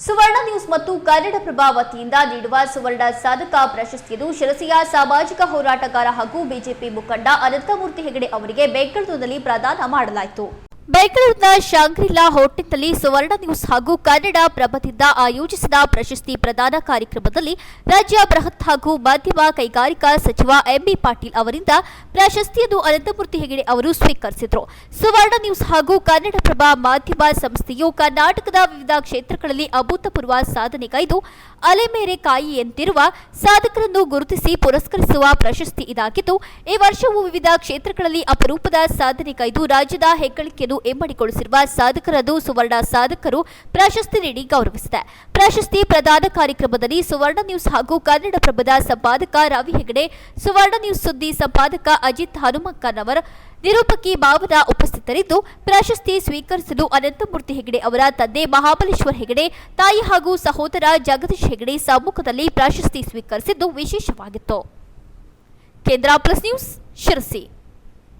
ಸುವರ್ಣ news ಮತ್ತು ಕನ್ನಡಪ್ರಭ ವತಿಯಿಂದ ನೀಡುವ ಸುವರ್ಣ ಸಾಧಕ ಪ್ರಶಸ್ತಿಯನ್ನು ಶಿರಸಿಯ ಸಾಮಾಜಿಕ ಹೋರಾಟಗಾರ ಹಾಗೂ ಬಿಜೆಪಿ ಮುಖಂಡ ಅನಂತಮೂರ್ತಿ ಹೆಗಡೆ ಅವರಿಗೆ ಬೆಂಗಳೂರಿನಲ್ಲಿ ಪ್ರದಾನ ಮಾಡಲಾಯಿತು. ಬೆಂಗಳೂರಿನ ಶಾಂಗ್ರಿಲಾ ಹೋಟೆಲ್ನಲ್ಲಿ ಸುವರ್ಣ ನ್ಯೂಸ್ ಹಾಗೂ ಕನ್ನಡ ಪ್ರಭದಿಂದ ಆಯೋಜಿಸಿದ ಪ್ರಶಸ್ತಿ ಪ್ರದಾನ ಕಾರ್ಯಕ್ರಮದಲ್ಲಿ ರಾಜ್ಯ ಬೃಹತ್ ಹಾಗೂ ಮಾಧ್ಯಮ ಕೈಗಾರಿಕಾ ಸಚಿವ ಎಂಬಿ ಪಾಟೀಲ್ ಅವರಿಂದ ಪ್ರಶಸ್ತಿಯನ್ನು ಅನಂತಮೂರ್ತಿ ಹೆಗಡೆ ಅವರು ಸ್ವೀಕರಿಸಿದರು. ಸುವರ್ಣ ನ್ಯೂಸ್ ಹಾಗೂ ಕನ್ನಡಪ್ರಭ ಮಾಧ್ಯಮ ಸಂಸ್ಥೆಯು ಕರ್ನಾಟಕದ ವಿವಿಧ ಕ್ಷೇತ್ರಗಳಲ್ಲಿ ಅಭೂತಪೂರ್ವ ಸಾಧನೆಗೈದು ಅಲೆಮೇರೆ ಕಾಯಿಯಂತಿರುವ ಸಾಧಕರನ್ನು ಗುರುತಿಸಿ ಪುರಸ್ಕರಿಸುವ ಪ್ರಶಸ್ತಿ ಇದಾಗಿದ್ದು, ಈ ವರ್ಷವೂ ವಿವಿಧ ಕ್ಷೇತ್ರಗಳಲ್ಲಿ ಅಪರೂಪದ ಸಾಧನೆಗೈದು ರಾಜ್ಯದ ಹೆಗ್ಗಳಿಕೆಯನ್ನು ಇಮ್ಮಡಿಗೊಳಿಸಿರುವ ಸಾಧಕರನ್ನು ಸುವರ್ಣ ಸಾಧಕರು ಪ್ರಶಸ್ತಿ ನೀಡಿ ಗೌರವಿಸಿದೆ. ಪ್ರಶಸ್ತಿ ಪ್ರದಾನ ಕಾರ್ಯಕ್ರಮದಲ್ಲಿ ಸುವರ್ಣ ನ್ಯೂಸ್ ಹಾಗೂ ಕನ್ನಡಪ್ರಭದ ಸಂಪಾದಕ ರವಿ ಹೆಗಡೆ, ಸುವರ್ಣ ನ್ಯೂಸ್ ಸುದ್ದಿ ಸಂಪಾದಕ ಅಜಿತ್ ಹನುಮಕ್ಕನವರ ನಿರೂಪಕಿ ಭಾವನ ಉಪಸ್ಥಿತರಿದ್ದು, ಪ್ರಶಸ್ತಿ ಸ್ವೀಕರಿಸಲು ಅನಂತಮೂರ್ತಿ ಹೆಗಡೆ ಅವರ ತಂದೆ ಮಹಾಬಲೇಶ್ವರ್ ಹೆಗಡೆ, ತಾಯಿ ಹಾಗೂ ಸಹೋದರ ಜಗದೀಶ್ ಹೆಗಡೆ ಸಮ್ಮುಖದಲ್ಲಿ ಪ್ರಶಸ್ತಿ ಸ್ವೀಕರಿಸಿದ್ದು ವಿಶೇಷವಾಗಿತ್ತು. ಕೇಂದ್ರ ಪ್ಲಸ್ ನ್ಯೂಸ್ ಶಿರಸಿ.